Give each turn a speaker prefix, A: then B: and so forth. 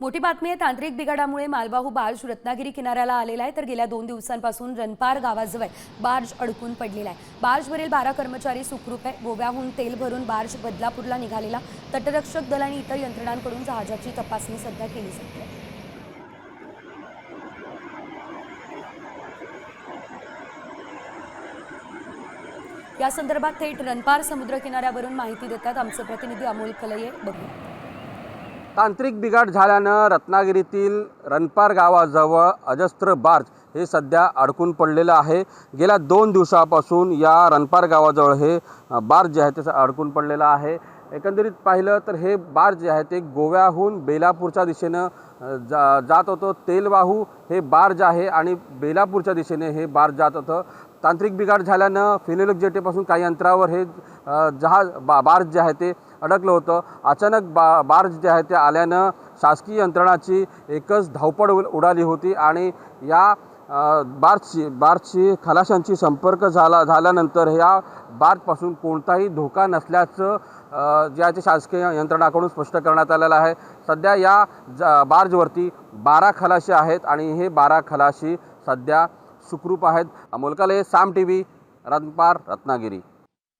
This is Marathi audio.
A: मोठी बातमी आहे तांत्रिक बिघाडामुळे मालवाहू बार्ज रत्नागिरी किनाऱ्याला आलेला आहे. तर गेल्या दोन दिवसांपासून रनपार गावाजवळ बार्ज अडकून पडलेला आहे. बार्जवरील बारा कर्मचारी सुखरूप आहे गोव्याहून तेल भरून बार्ज बदलापूरला निघालेला तटरक्षक दल आणि इतर यंत्रणांकडून जहाजाची तपासणी सध्या केली जाते. या संदर्भात थेट रनपार समुद्र किनाऱ्यावरून माहिती देतात आमचे प्रतिनिधी अमोल कलये. बघू
B: तांत्रिक बिघाड झाल्यानं रत्नागिरीतील रणपार गावाजवळ अजस्त्र बार्ज हे सध्या अडकून पडलेलं आहे. गेल्या दोन दिवसापासून या रणपार गावाजवळ हे बार्ज जे आहे ते अडकून पडलेलं आहे. एकंदरीत पाहिलं तर हे बार जे आहे ते गोव्याहून बेलापूरच्या दिशेनं जा जात होतं. तेलवाहू हे बार जे आहे आणि बेलापूरच्या दिशेने हे बार जात होतं. तांत्रिक बिघाड झाल्यानं फिनेलक जेटेपासून काही अंतरावर हे जहाज बा बार्ज जे आहे ते अडकलं होतं. अचानक बा बार्ज जे आहे ते आल्यानं शासकीय यंत्रणाची एकच धावपळ उ- उडाली होती आणि या अ, बार्जची खलाशांशी खलाशांची संपर्क झाला झाल्यानंतर ह्या बार्जपासून कोणताही धोका नसल्याचं ज्याचे शासकीय यंत्रणाकडून स्पष्ट करण्यात आलेलं आहे. सध्या या ज बार्जवरती बारा खलाशी आहेत आणि हे बारा खलाशी सध्या सुखरूप आहेत. अमोलकाले साम टी व्ही रत्नपार रत्नागिरी.